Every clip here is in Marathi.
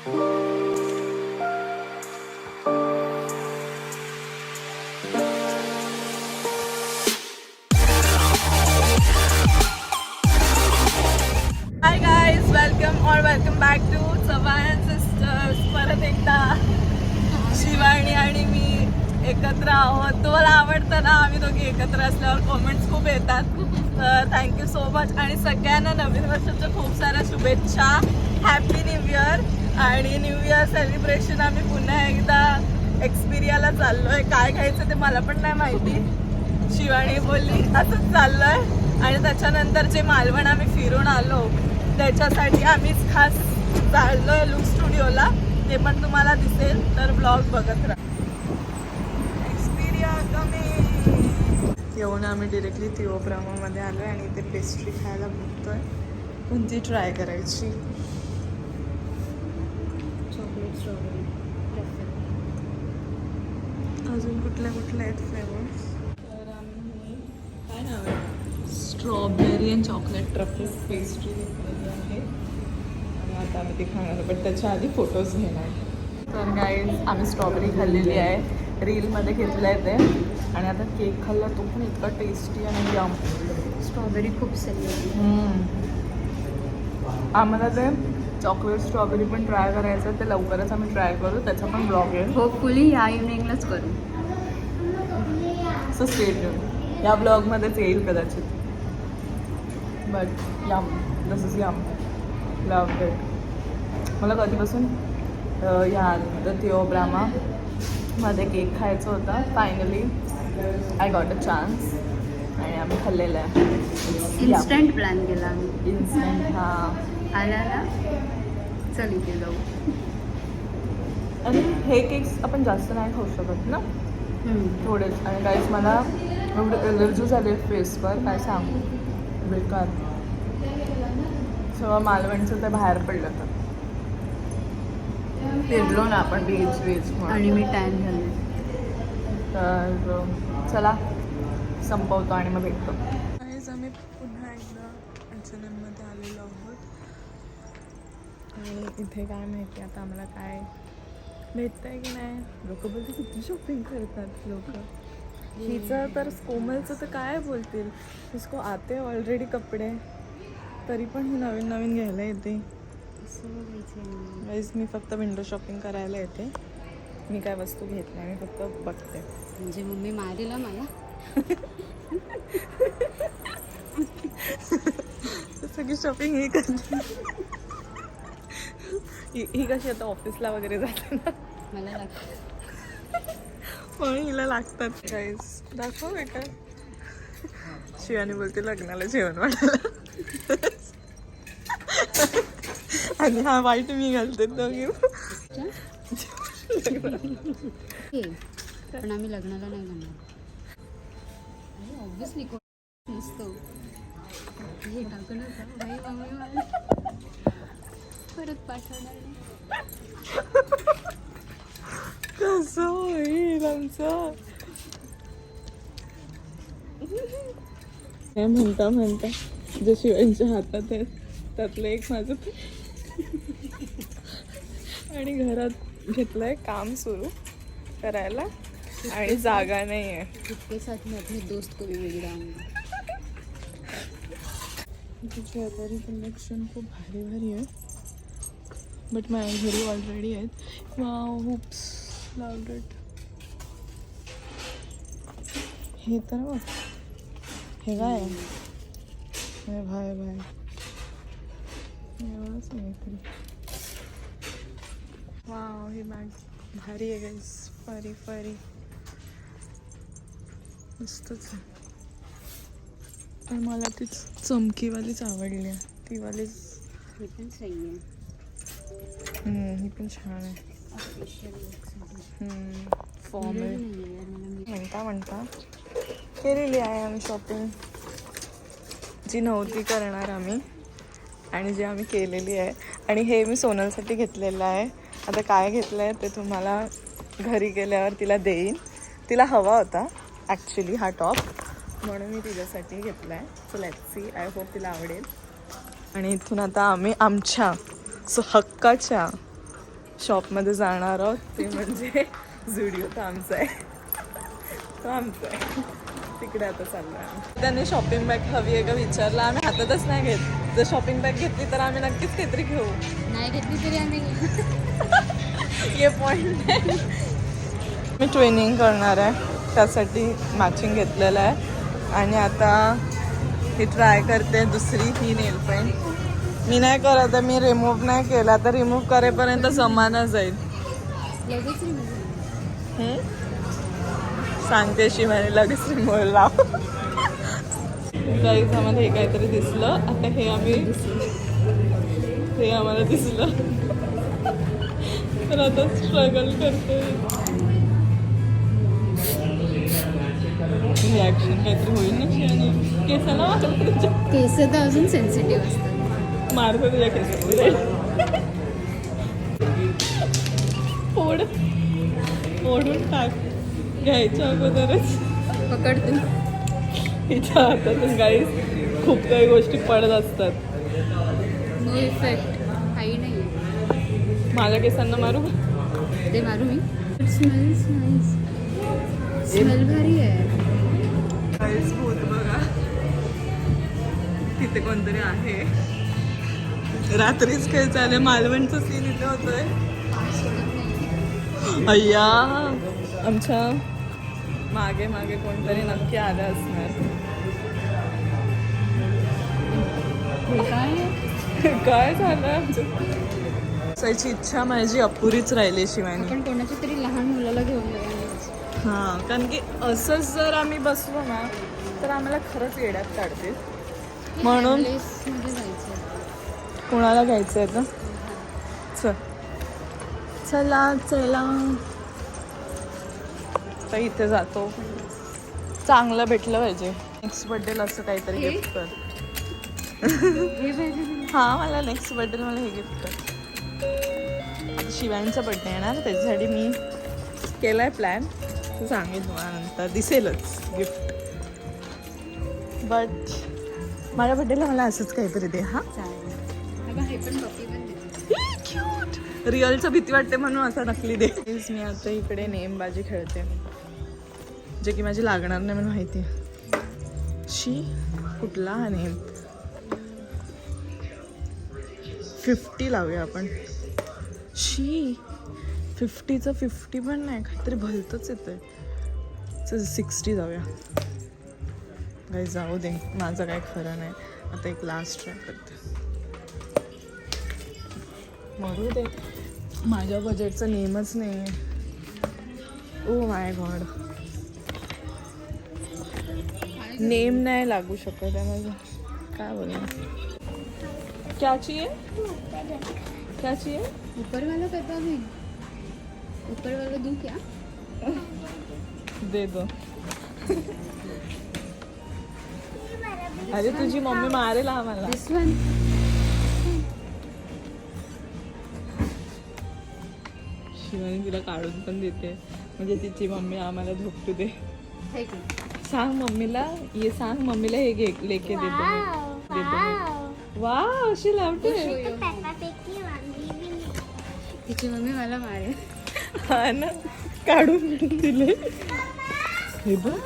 Hi guys welcome or welcome back to Chavan sisters परत एकदा शिवानी आणि मी एकत्र आहोत. तुम्हाला आवडतं ना आम्ही दोघी एकत्र असल्यावर कॉमेंट्स खूप येतात. तर थँक्यू सो मच आणि सगळ्यांना नवीन वर्षाच्या खूप साऱ्या शुभेच्छा. आणि न्यू इयर सेलिब्रेशन आम्ही पुन्हा एकदा एक्सपिरियाला चाललोय. काय घ्यायचं ते मला पण नाही माहिती. शिवानी बोलली असंच चाललंय. आणि त्याच्यानंतर जे मालवण आम्ही फिरून आलो त्याच्यासाठी आम्हीच खास चाललोय लुक स्टुडिओला ते पण तुम्हाला दिसेल तर ब्लॉग बघत राहा. एक्सपिरिया कमी. येऊन आम्ही डिरेक्टली थिओब्रामामध्ये आलो आहे आणि इथे पेस्ट्री खायला बघतोय. कोणती ट्राय करायची? स्ट्रॉबेरी अजून कुठल्या कुठल्या आहेत फ्लेवर्स तर आम्ही काय नाव आहे? Strawberry and chocolate truffle pastry घेतलेली आहे. आणि आता आम्ही ती खाणार. पण त्याच्या आधी फोटोज घेणार. तर गाईज आम्ही स्ट्रॉबेरी खाल्लेली आहे. रीलमध्ये घेतलं आहे ते. आणि आता केक खाल्ला तो पण इतका टेस्टी आणि यम स्ट्रॉबेरी खूप सगळी आम्हाला ते चॉकलेट स्ट्रॉबेरी पण ट्राय करायचं आहे ते लवकरच आम्ही ट्राय करू त्याचा पण ब्लॉग येईल. होपफुली ह्या इव्हनिंगलाच करू. सो स्टेट या ब्लॉगमध्येच येईल कदाचित. But yum this is yum love it मला कधीपासून ह्या थिओब्रामा मध्ये केक खायचं होतं. Finally I got a chance आणि आम्ही खाल्लेलं आहे. इन्स्टंट प्लॅन केला आम्ही. इन्स्टंट हां. आला ना? चल इथे जाऊ. आणि हे केक्स आपण जास्त नाही खाऊ शकत ना? थोडेच. आणि काहीच मला एवढं एलर्जी झाली फेसवर काय सांगू? बेकार. सगळं मालवणचं ते बाहेर पडलं तर फिरलो ना आपण बीच बीच आणि मी टॅन झाले. तर चला संपवतो आणि मग भेटतो. आम्ही पुन्हा एकदा एन एममध्ये आलेलो आहोत. आणि इथे काय माहिती आता आम्हाला काय भेटतंय की नाही? लोक बोलते किती शॉपिंग करतात लोक. हिचं तर कोमलचं तर काय बोलतील? इसको आते ऑलरेडी कपडे. तरी पण ही नवीन नवीन घ्यायला येते. वाईज मी फक्त विंडो शॉपिंग करायला येते. मी काय वस्तू घेत नाही मी फक्त बघते. म्हणजे मम्मी मारेल मला. सगळी शॉपिंग ही करते. ही ही कशी आता ऑफिसला वगैरे जाते ना मला लागतं. म्हणून हिला लागतात. गाईस दाखव बेटा शिवानी बोलते लग्नाला जेवण वाढायला. आणि हा वाईट मी घालते दोघी. पण आम्ही लग्नाला नाही जाणार. ऑब्विसली कोण नसतो हे टाकू नका बाई मम्मी मला परत पाठवणार कसं होईल आमचं? काय म्हणता म्हणता जे शिवांच्या हातात आहे त्यातलं एक माझं आणि घरात घेतलंय काम सुरू करायला आणि जागा नाही आहे साथ में अपने दोस्त को भी मिल जाऊंगा ज्वेलरी कलेक्शन खूप भारी भारी आहे. बट माझ्या घरी ऑलरेडी आहेत. हुप्स लावलेट हे तर मग हे काय? आहे हे भाय भाय एवढंच नाही तरी वाव ही बॅग भारी आहे गाईस फरी फरी. मस्तच आहे. पण मला तीच चमकीवालीच आवडली आहे. तीवालीच हे पण सही आहे. हम्म, ही पण छान आहे ऑफिशियल फॉर्मल म्हणता म्हणता केलेली आहे आम्ही शॉपिंग जी नव्हती करणार आम्ही आणि जी आम्ही केलेली आहे आणि हे मी सोनलसाठी घेतलेलं आहे. आता काय घेतलं आहे? ते तुम्हाला घरी गेल्यावर तिला देईन. तिला हवा होता ॲक्च्युली हा टॉप म्हणून मी तिच्यासाठी घेतला आहे so let see I hope तिला आवडेल. आणि इथून आता आम्ही आमच्या सो हक्काच्या शॉपमध्ये जाणार आहोत. ते म्हणजे झुडिओ तर आमचं आहे. तो आमचं आहे. तिकडे आता चाललो आहे त्यांनी शॉपिंग बॅग हवी आहे का विचारलं. आम्ही हातातच नाही घेत. जर शॉपिंग बॅग घेतली तर आम्ही नक्कीच काहीतरी घेऊ. नाही घेतली तरी आम्ही ये पॉइंट आहे मी ट्रेनिंग करणार आहे. त्यासाठी मॅचिंग घेतलेलं आहे. आणि आता ही ट्राय करते दुसरी ही नेल पेंट मी नाही करत मी रिमूव्ह नाही केला तर रिमूव्ह करेपर्यंत जमाना जाईल? सांगते शिवानी लगेच रिमूव्ह लाव. गाईज आम्हाला हे काहीतरी दिसलं. आता हे आम्ही हे आम्हाला दिसलं. तर आता स्ट्रगल करते रिॲक्शन काहीतरी होईल ना केसाला केस तर अजून सेन्सिटिव्ह असतात. मारतो तुझ्या फोड. फोडून टाक. घ्यायच्या अगोदरच. पकड तू हिच्या हातातून काही खूप काही गोष्टी पडत असतात. नो इफेक्ट काही नाही. माझ्या केसांना मारू? ते मारू मी. स्मेल्स नाईस स्मेल भारी आहे. बघा. तिथे कोणतरी आहे. रात्रीच खेळ चालले मालवणचं सीन इथे होतोय. अय्या आमच्या मागे मागे कोणतरी नक्की आलं असणार. काय? झालं? असायची इच्छा माझी अपुरीच राहिली शिवानी. आपण कोणाच्या तरी लहान मुलाला घेऊन हां कारण की असंच जर आम्ही बसलो ना तर आम्हाला खरंच येड्यात काढते म्हणून कोणाला घ्यायचं आहे तर चल. चला चला. तर इथे जातो. चांगलं भेटलं पाहिजे. नेक्स्ट बर्थडेला असं काहीतरी? गिफ्ट कर. हे मला नेक्स्ट बर्थडेला मला हे गिफ्ट कर. आता शिवानीचा बर्थडे येणार त्याच्यासाठी मी केला आहे प्लॅन तू सांगेल तुम्हाला नंतर. दिसेलच गिफ्ट बट माझ्या बर्थडेला मला असंच काहीतरी दे हां? क्यूट रिअलचं भीती वाटते म्हणून असं नकली दे. Guys, मी आता इकडे नेमबाजी खेळते. जे की माझी लागणार नाही म्हणून माहिती आहे. शी कुठला हा नेम फिफ्टी लावूया आपण. शी फिफ्टीचं फिफ्टी पण नाही काहीतरी भलतंच येतंय. सिक्स्टी जाऊया. काही जाऊ दे. माझं काय खरं नाही. आता एक लास्ट ट्राय करते. मरू दे माझ्या बजेटचं नेमच नाही. आहे ओ माय गॉड नेम नाही लागू शकत आहे माझं. काय बोलणार? क्या चाहिए? क्या चाहिए? ऊपर वाला करता भी ऊपर वाला दूं क्या? दे दो. अरे तुझी मम्मी मारेल आम्हाला. शिवानी तिला काढून पण देते. म्हणजे तिची मम्मी आम्हाला झोपटू दे. सांग मम्मीला ये सांग मम्मीला हे घे लेके देतो. देतो वा अशी लावते. तिची मम्मी मला मारेल हा ना काढून दिले. हे बघ.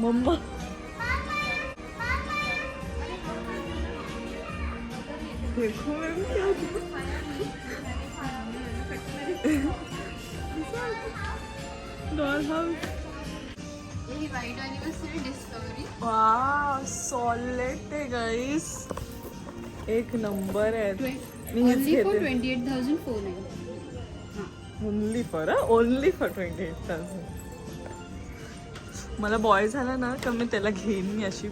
मम्मा. देखो डॉल वा सॉलिड आहे गाईस एक नंबर आहे. मी हेच ओनली फॉर घेते. ट्वेंटी एट थाउजंड फोर आहे only for only for twenty eight thousand मला बॉय झाला ना तर मी त्याला घेईन मी अशी.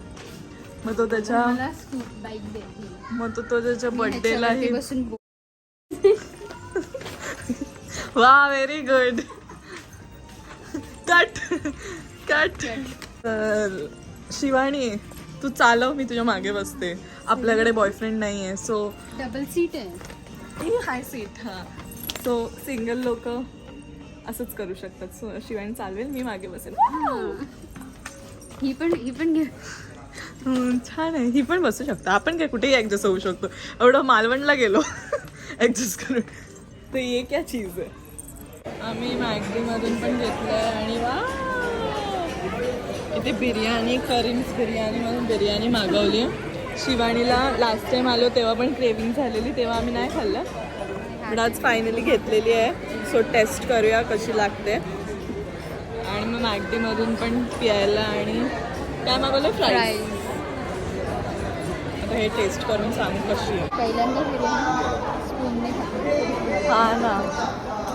मग तो त्याच्या मला स्कूट बाईक देते मग तो तो त्याच्या बर्थडेलाही बसून बो- वा व्हेरी गुड कट कट तर शिवानी तू चालव मी तुझ्या मागे बसते. आपल्याकडे बॉयफ्रेंड नाही आहे सो डबल सीट आहे हाय सीट हां. सो सिंगल लोक असंच करू शकतात. सो शिवानी चालवेल मी मागे बसेल. हा. पण ही पण घे. छान आहे. ही पण बसू शकतो. आपण काय कुठेही ऍडजस्ट होऊ शकतो. एवढं मालवणला गेलो. ऍडजस्ट करून. तर ये क्या चीज आहे? आम्ही मॅगडीमधून पण घेतलं आहे आणि वा! इथे बिर्याणी करीम्स बिर्याणीमधून बिर्याणी मागवली. शिवानीला लास्ट टाइम आलो तेव्हा पण क्रेविंग झालेली तेव्हा आम्ही नाही खाल्लं. पण आज फायनली घेतलेली आहे. सो टेस्ट करूया कशी लागते. आणि मग मॅगडीमधून पण प्यायला आणि काय मागवलं? फ्राईज आता हे टेस्ट करून सांगू कशी आहे. पहिल्यांदा बिर्याणी हा ना.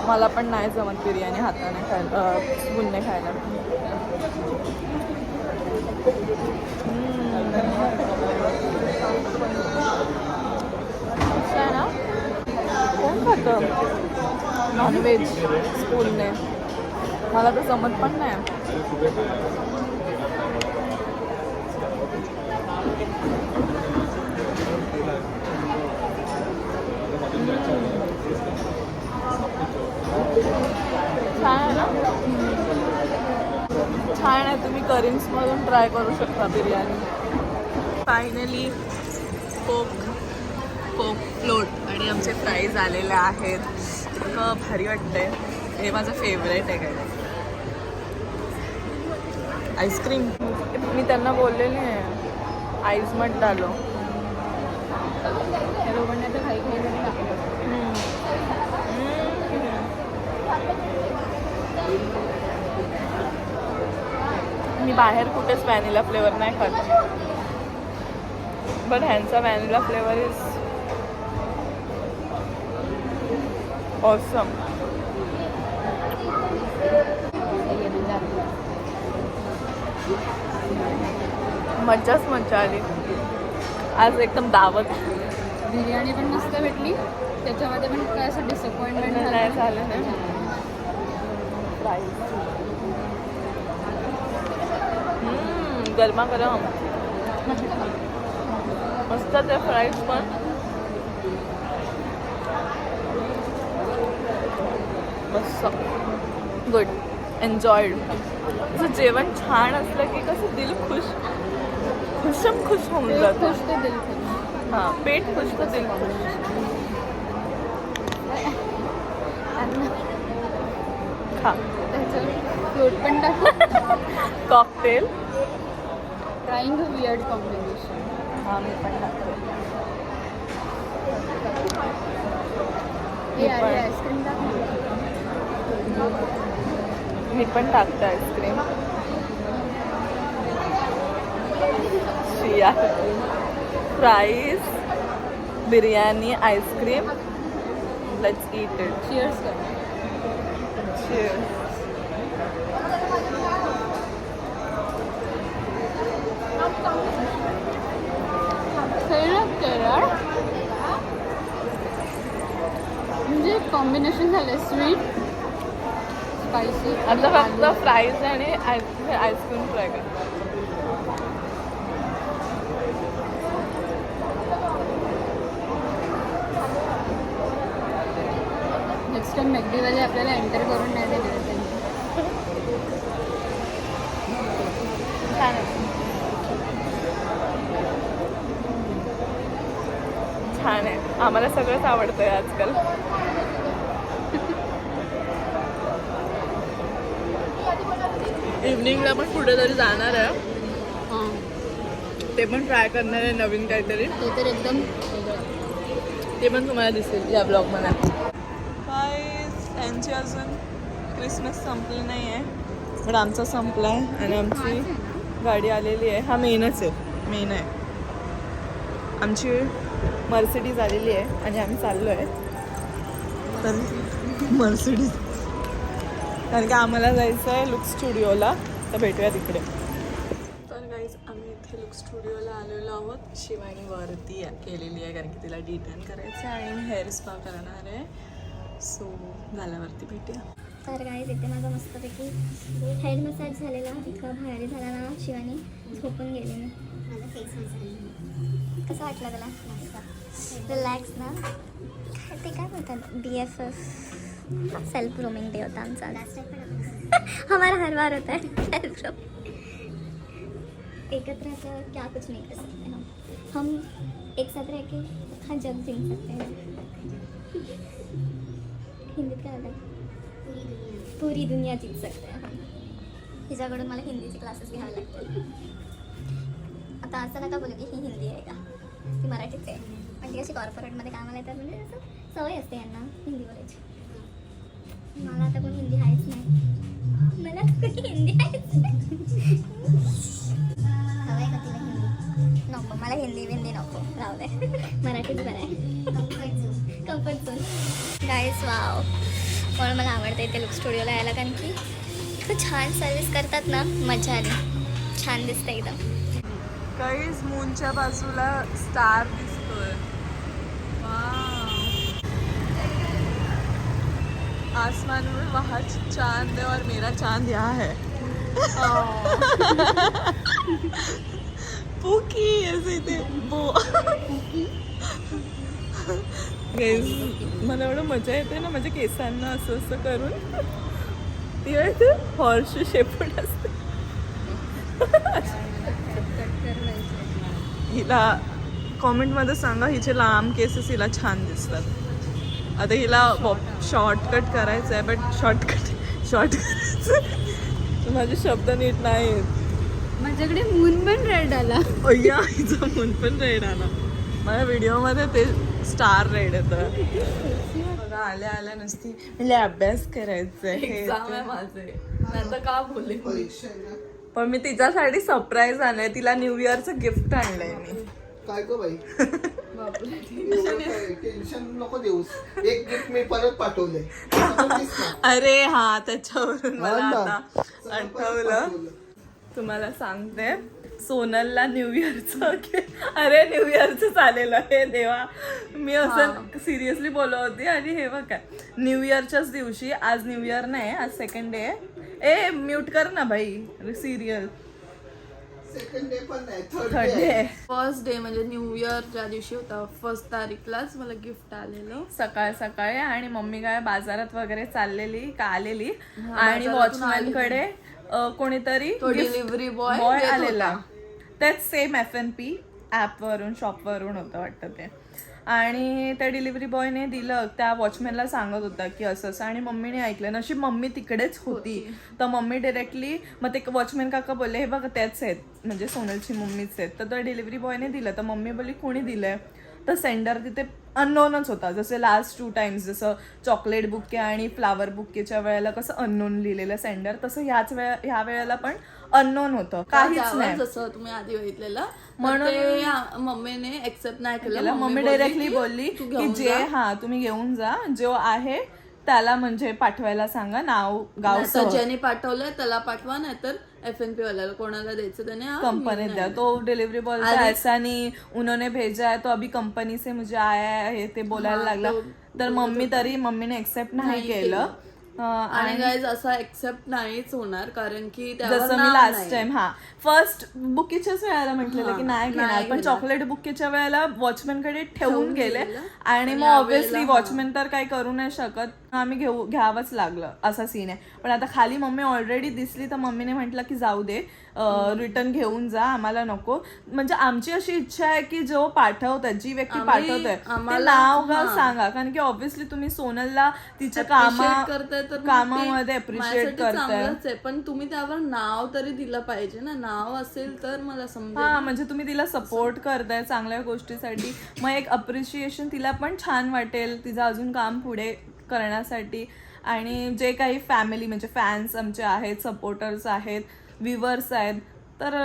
मला पण नाही जमत बिर्याणी हाताने खायला स्पूनने खायला. ना? कोण खातं? नॉनव्हेज स्पूनने. मला तर जमत पण नाही छान आहे ना छान आहे. तुम्ही करिन्समधून ट्राय करू शकता biryani. Finally coke coke float आणि आमचे फ्राईज आलेले आहेत. इतकं भारी वाटतंय. हे माझं फेवरेट आहे काय आईस्क्रीम मी त्यांना बोललेले आहे. आईस मट डालो. त्या लोकांना तर काही काही जण लागतं मी बाहेर कुठेच व्हॅनिला फ्लेवर नाही खात. पण ह्यांचा व्हॅनिला फ्लेवर इज ऑसम मज्जाच मज्जा आली. आज एकदम दावत. बिर्याणी पण मस्त भेटली. त्याच्यामध्ये पण काय असं डिसअपॉइंटमेंट नाही झालं? ना हम्म, गरमागरम मस्त ते फ्राईज पण. मस्त. गुड एन्जॉयड असं जेवण छान असलं की कसं दिल खुश. खुशम खुश होऊन जातं. हां पेट खुश तर दिल खुश. खा. Cocktail trying a weird combination हा मी पण टाकते हे आईस्क्रीम टाक मी पण टाकते ice cream Shia fries biryani ice cream let's eat it cheers कर सगळं केरळ म्हणजे कॉम्बिनेशन झालं स्वीट स्पायसी आता फक्त फ्राईज आणि आईस्क्रीम फ्राय कर. नेक्स्ट टाइम मॅगडीवाले आपल्याला एंटर करून नाही देणार त्यांनी. छान आहे. छान आहे. आम्हाला सगळंच आवडतंय आजकाल. इव्हनिंगला पण कुठेतरी जाणार आहे. हां. ते पण ट्राय करणार आहे नवीन काहीतरी. ते तर एकदम ते पण तुम्हाला दिसेल या ब्लॉगमध्ये. काय त्यांची अजून क्रिसमस संपली नाही आहे पण आमचा संपला आहे आणि आमची गाडी आलेली आहे. हा मेनच आहे. मेन आहे. आमची मर्सिडीज आलेली आहे आणि आम्ही चाललो आहे तर मर्सिडीज कारण की आम्हाला जायचं आहे लुक स्टुडिओला. तर भेटूया तिकडे. तर गाईज आम्ही इथे लुक स्टुडिओला आलेलो आहोत. शिवानी वरती केलेली आहे कारण की तिला डिटेन करायचं आहे आणि हेअर स्पा करणार आहे. सो झाल्यावरती भेटूया. तर गाईज इथे माझा मस्तपैकी हेड मसाज झालेला इतका भारी झाला ना शिवानी झोपून गेले मी. माझा फेस मसाज कसं वाटलं तुला? रिलॅक्स ना. ते काय बोलतात B F F self grooming day होता आमचा हमारा हर बार होता है. सेल्फ ग्रूम एकत्र रहकर क्या कुछ नहीं कर सकते हम. हम एक साथ रह के हाँ जग जीत सकते हैं. आलं पुरी दुनिया जीत सकते हैं हम. हिच्याकडून मला हिंदीचे क्लासेस घ्यावे लागतील. आता असं नका बोलू की ही हिंदी आहे का? ती मराठीच आहे. पण ती कशी कॉर्पोरेटमध्ये कामाला येतात म्हणजे असं सवय असते यांना हिंदी बोलायची. मला आता कोणी हिंदी आहेच नाही. मला कोणी हिंदी आहेच नाही. हवंय का तुला हिंदी? नको मला हिंदी बिंदी नको. राहू दे. मराठीच बरं आहे. कम्फर्ट झोन गाईस वाव पण मला आवडतं इथे लुक स्टुडिओला यायला कारण की इतकं छान सर्विस करतात ना मजा आली छान दिसतं एकदम. काहीच मूनच्या बाजूला स्टार दिसतोय. आसमान में वहाँ चांद है और मेरा चांद यहाँ है। पुकी ऐसे ते वो। Guys, मला एवढं मजा येते ना माझ्या केसांना असं असं करून. ती माहिती हॉर्स शेपूट असते. हिला कॉमेंटमध्ये सांगा हिचे लांब केसेस हिला छान दिसतात. आता हिला शॉर्टकट करायचं आहे बट शॉर्टकट शॉर्ट करायचं माझे शब्द नीट नाही आहेत माझ्याकडे मून पण रेड आला. अय्या हिचा मून पण रेड आला. माझ्या व्हिडिओमध्ये ते स्टार रेड येतं. आल्या आल्या नसती. म्हणजे अभ्यास करायचा आहे माझे. का बोलले पण मी तिच्यासाठी सरप्राईज आणलंय. तिला न्यू इयरचं गिफ्ट आणलंय मी. काय ग बाई? एवढं काय? टेन्शन नको देऊस. एक गिफ्ट मी परत पाठवले अरे हा त्याच्यावरून मला हा. आता आठवलं. तुम्हाला सांगते सोनलला न्यू इयरचं अरे न्यू इयरचं चालेलं हे देवा. मी असं सिरियसली बोलत होती आणि हे बघ काय न्यू इयरच्याच दिवशी आज न्यू इयर नाही आज सेकंड डे ए म्यूट कर ना भाई सिरियल सेकंड डे पण नाही थर्ड डे फर्स्ट डे म्हणजे न्यू इयर ज्या दिवशी होता फर्स्ट तारीखलाच मला गिफ्ट आलेलं. सकाळ सकाळी आणि मम्मी काय बाजारात वगैरे चाललेली का आलेली. आणि वॉचमॅनकडे कोणीतरी तो डिलिव्हरी बॉय बॉय आलेला. तेच सेम एफ एन पी ॲपवरून शॉपवरून होतं वाटतं ते. आणि त्या डिलिव्हरी बॉयने दिलं त्या वॉचमॅनला सांगत होता की असं असं. आणि मम्मीने ऐकलं नशी मम्मी तिकडेच होती. तर मम्मी डिरेक्टली मग ते वॉचमॅन काका बोलले हे बघा त्याच आहेत म्हणजे सोनलची मम्मीच आहेत. तर त्या डिलिव्हरी बॉयने दिलं तर मम्मी बोलली कोणी दिलंय? तर सेंडर तिथे अननोनच होता जसे लास्ट टू टाइम्स जसं चॉकलेट बुके आणि फ्लावर बुकेच्या वेळेला कसं अननोन लिहिलेलं सेंडर तसं ह्याच वेळा ह्या वेळेला पण अननोन होतं. काहीच नाही. जसं तुम्ही आधी बघितलेलं म्हणून- मम्मीने एक्सेप्ट नाही केलं. मम्मी डायरेक्टली बोलली की जे. हा तुम्ही घेऊन जा. जो आहे त्याला म्हणजे पाठवायला सांगा. नाव गाव ज्याने पाठवलंय त्याला पाठवा नाहीतर एफ एन पी वाल्याला कोणाला द्यायचं त्याने कंपनीत द्या. तो डिलिव्हरी बॉय ऐसा नहीं उन्होंने भेजा है तो अभी कंपनी से मुझे आया है हे ते बोलायला लागला. तर मम्मी तरी मम्मीने एक्सेप्ट नाही केलं. आणि गाईज असा एक्सेप्ट नाहीच होणार कारण की त्यावर जसं मी नाव लास्ट नाही. टाइम हा फर्स्ट बुकीच्याच वेळेला म्हटलेलं की नाही घेणार. पण. चॉकलेट बुकीच्या वेळेला वॉचमॅनकडे ठेवून गेले. आणि मग ऑब्व्हियसली वॉचमॅन तर काही करू नाही शकत. आम्ही घेऊ घ्यावंच लागलं असा सीन आहे. पण आता खाली मम्मी ऑलरेडी दिसली तर मम्मीने म्हटलं की जाऊ दे. रिटर्न घेऊन जा आम्हाला नको. म्हणजे आमची अशी इच्छा आहे की जो पाठवतात जी व्यक्ती पाठवते नाव गाव हा. सांगा? कारण की ऑब्व्हियसली तुम्ही सोनलला तिच्या कामा करताय तर कामामध्ये अप्रिशिएट करताय. पण तुम्ही त्यावर नाव तरी दिलं पाहिजे ना. नाव असेल तर मला समजेल. हा म्हणजे तुम्ही तिला सपोर्ट करताय चांगल्या गोष्टीसाठी. मग एक अप्रिशिएशन तिला पण छान वाटेल तिचं अजून काम पुढे करण्यासाठी. आणि जे काही फॅमिली म्हणजे फॅन्स आमचे आहेत सपोर्टर्स आहेत व्ह्युअर्स आहेत तर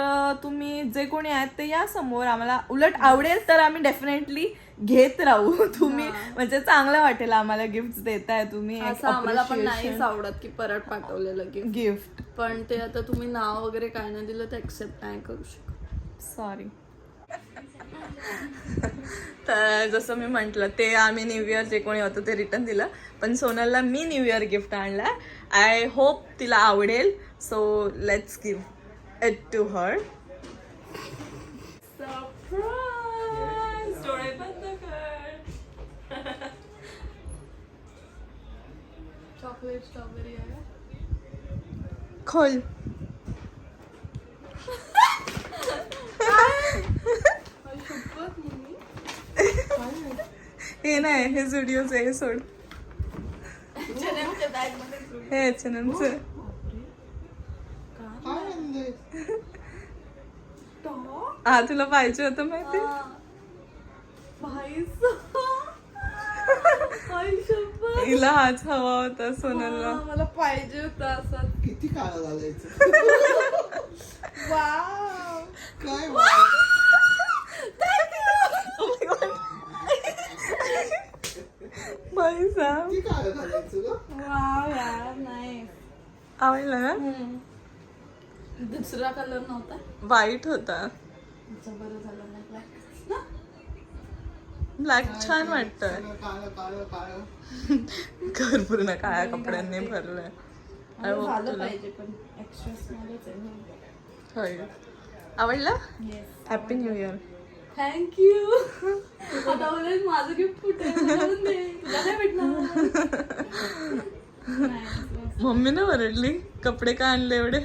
तुम्ही जे कोणी आहेत ते या समोर. आम्हाला उलट आवडेल तर आम्ही डेफिनेटली घेत राहू. तुम्ही म्हणजे चांगलं वाटेल आम्हाला गिफ्ट देताय तुम्ही. असं आम्हाला पण नाहीच आवडत की परत पाठवलेलं गिफ्ट गिफ्ट पण ते आता तुम्ही नाव वगैरे काय नाही दिलं तर एक्सेप्ट नाही करू शकत. सॉरी तर जसं मी म्हटलं ते आम्ही न्यू इयर जे कोणी होतं ते रिटर्न दिलं. पण सोनलला मी न्यू इयर गिफ्ट आणला. आय होप तिला आवडेल. So let's give it to her डोळे बंद कर चॉकलेट स्ट्रॉबेरी आहे खोल हे नाही हे जुडिओच आहे सोड. हे एच एन एमचं काय आणलंय? हा तुला पाहिजे होतं माहिती? हिला हाच हवा होता सोनलला मला पाहिजे होता असं. किती काळं घालायचं? वाव. काय वा? बाई सांग किती काळं घालायचं ग? वाव यार नाही आवडलं ना? दुसरा कलर नव्हता? वाईट होता. बरं झालं. ना? ब्लॅक छान वाटतंय. सगळं काळं काळं काळं. घर पूर्ण काळ्या कपड्यांनी भरलंय. मला hope झालं तुला- पाहिजे पण एक्स्ट्रा स्मॉलच आहे होय. आवडला? हॅपी न्यू इयर थँक्यू आता बोलेल माझं गिफ्ट कुठे. तुला काय भेटणार. मम्मीने ओरडली कपडे का आणले एवढे?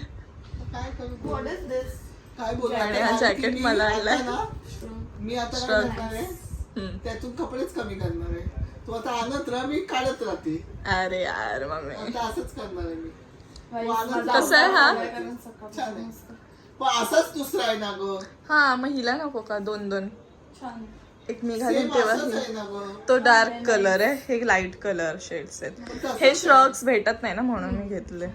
काय करू व्हॉट इज दिस काय बोलू? आणि आता हा ना, jacket की मी मला आणलाय. ना, मी आता काय. करणार आहे. त्यातून कपडेच कमी करणार आहे. तू आता आणत राहा मी काढत राहते. अरे यार मम्मी. आता असंच करणार आहे मी. कसं आहे हा? छान आहे. मस्त. पण असाच दुसरा आहे ना ग? हा मग हिला नको का? दोन दोन. छान. एक मी घालीन तेव्हा तो डार्क कलर आहे. हे लाइट कलर शेड्स आहेत. हे श्रॉक्स भेटत नाही ना म्हणून मी घेतले.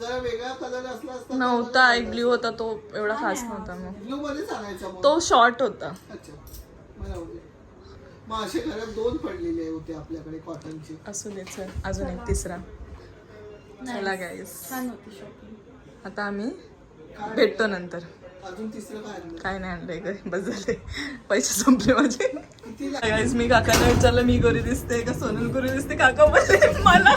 जरा वेगळा कलर असला असता नव्हता एक ब्ल्यू होता तो एवढा खास नव्हता मग. ब्लू मध्येच आणायचा मग. तो शॉर्ट होता. अच्छा. मला आवडेल मग असे घरात दोन पडलेले होते आपल्याकडे कॉटनचे असू दे चल. अजून एक तिसरा. चला गाईस छान होती शॉपिंग आता आम्ही भेटतो नंतर. अजून तिसरं काय आणलं काय नाही आणलंय घरी बस झाले. पैसे संपले माझे. किती गाईस मी काकांना विचारलं मी गोरी दिसते का? सोनल गोरी दिसते? काका बोलले मला.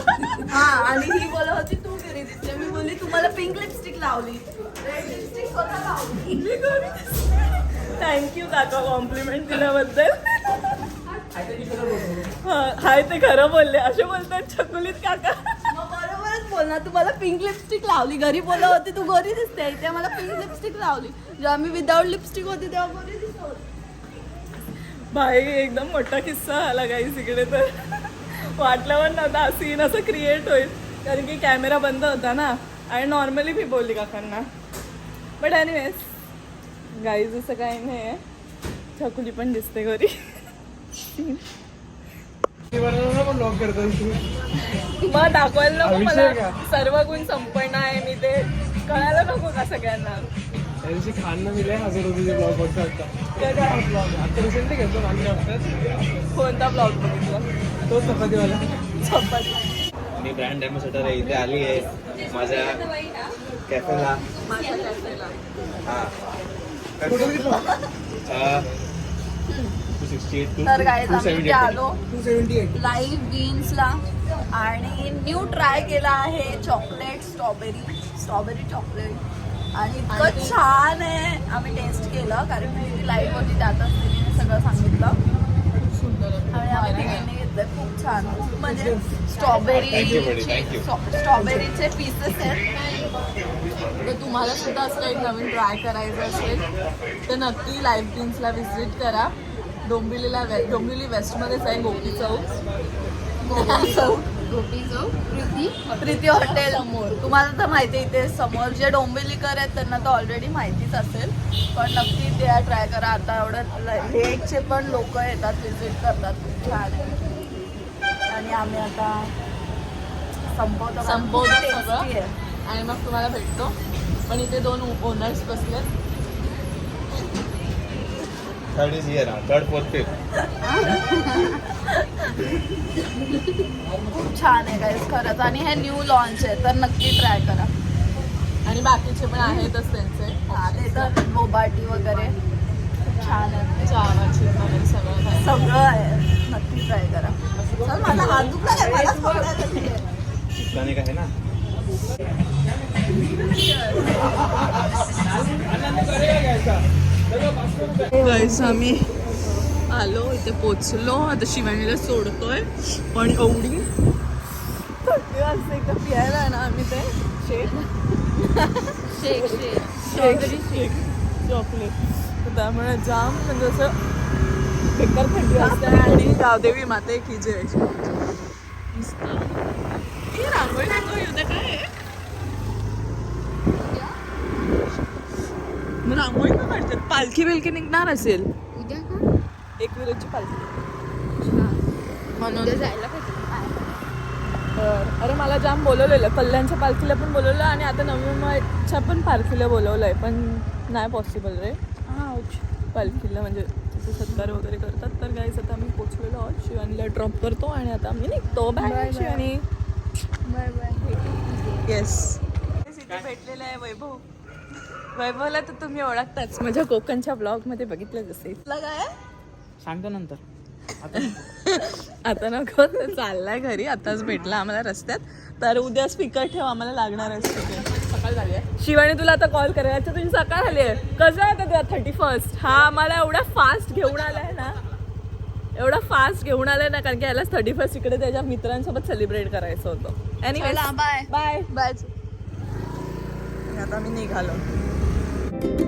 हा आणि ही बोलत होती तू घरी दिसते मी तुम्हाला पिंक लिपस्टिक लावली. रेड लिपस्टिक स्वतः लावली. थँक्यू काका कॉम्प्लिमेंट दिल्याबद्दल. हा, हाय ते खरं बोलले. असे बोलतात छकुलीत काका. बरोबरच बोल ना. तुम्हाला पिंक लिपस्टिक लावली. घरी बोलत होती तू गोरी दिसते. इथे मला पिंक लिपस्टिक लावली. जेव्हा मी विदाऊट लिपस्टिक होती तेव्हा गोरी दिसत होती. भाई एकदम मोठा किस्सा आला गाईस इकडे तर. वाटलं पण नव्हता हा सीन असं क्रिएट होईल. कारण की कॅमेरा बंद होता ना. आणि नॉर्मली मी बोलली काकांना. बट एनिवेज गाईज असं काही नाही आहे छकुली पण दिसते घरी. मग दाखवायला नको मला. सर्व गुण संपन्न आहे. मी ते कळायला नको का सगळ्यांना? त्यांची खाणं मिले हजार रुपये ब्लॉग बघता आता रिसेंटली घेतो कोणता ब्लॉग बघितला? तोच चपातीवाला. चपाती. मी ब्रँड अँबॅसेडर आहे इथे आली आहे माझ्या कॅफेला हा. टू सिक्स्टी एट तर काय टू आम्ही सेवन्टी इथे आलो. लाईव्ह बीन्सला आणि न्यू ट्राय केला आहे चॉकलेट स्ट्रॉबेरी स्ट्रॉबेरी चॉकलेट आणि इतकं छान आहे. आम्ही टेस्ट केलं कारण की लाईव्ह होती त्यातच तिने सगळं सांगितलं. आणि आम्ही तिघींनी घेतलं खूप छान. म्हणजे स्ट्रॉबेरी. स्ट्रॉबेरीचे पीसेस आहेत. तर तुम्हाला सुद्धा असं काही नवीन ट्राय करायचं असेल तर नक्की लाईव्ह बीन्सला व्हिजिट करा. डोंबिवलीला वे डोंबिवली वेस्टमध्येच आहे गोपी चौक. गोपी चौक. गोपी चौक प्रीती प्रीती हॉटेल समोर. तुम्हाला तर माहिती आहे इथे समोर जे डोंबिवलीकर आहेत त्यांना तर ऑलरेडी माहितीच असेल. पण नक्की ते ट्राय करा. आता एवढं लेटचे पण लोक येतात व्हिजिट करतात. खूप छान आहे. आणि आम्ही आता संपवतो. संपवतो सगळं. आणि मग तुम्हाला भेटतो. पण इथे दोन ओनर्स बसले third is year third fourth fifth खूप छान आहे गाईज खरंच. आणि हे न्यू लॉन्च आहे तर नक्की ट्राय करा. आणि बाकीचे पण आहेतच त्यांचे. हा ते तर बोबाटी वगैरे. खूप छान आहे. जावाची वगैरे सगळं. सगळं आहे. नक्की ट्राय करा. ना? गाईस आम्ही आलो इथे पोचलो. आता शिवानीला सोडतोय पण एवढी असते एकदा पियायला ना आम्ही ते. Shake. Shake shake. Shake shake. Chocolate. त्यामुळे जाम म्हणजे असं बेकार थंडी असते आणि गावदेवी माते की जय. मस्त. ही रांगोळी रांगोळी उद्या काय आहे? मग रांगोळी का काढतात. पालखी बिलखी निघणार असेल. उद्या का? एक विरोधची पालखी. हा. म्हणून. जायला पाहिजे. तर अरे मला जाम बोलवलेलं. कल्याणच्या पालखीला पण बोलवलं आणि आता नवी मुंबईच्या पण पालखीला बोलवलंय पण नाही पॉसिबल रे. हा पालखीला म्हणजे तिथे सत्कार वगैरे करतात. तर गाईज आता आम्ही पोचलेलो आहोत. शिवानीला ड्रॉप करतो आणि आता आम्ही निघतो. Bye. Shivani. Bye bye. Yes इथे भेटलेलं आहे वैभव. वैभवला तर तुम्ही ओळखताच. माझ्या कोकणच्या ब्लॉगमध्ये बघितलंच असेल काय सांगतो नंतर. आता नको. तो चाललाय घरी. आताच भेटला आम्हाला रस्त्यात. तर उद्या स्पीकर ठेव. आम्हाला लागणार स्पीकर आहे शिवानी तुला आता कॉल करायचं तुझी सकाळ झाली आहे. कसं आहे तुझा थर्टी फर्स्ट हा आम्हाला एवढा फास्ट घेऊन आलाय ना. एवढा फास्ट घेऊन आलाय ना कारण की याला थर्टी फर्स्ट इकडे त्याच्या मित्रांसोबत सेलिब्रेट करायचं होतं. एनिवे चला, bye. बाय बाय आता मी निघालो.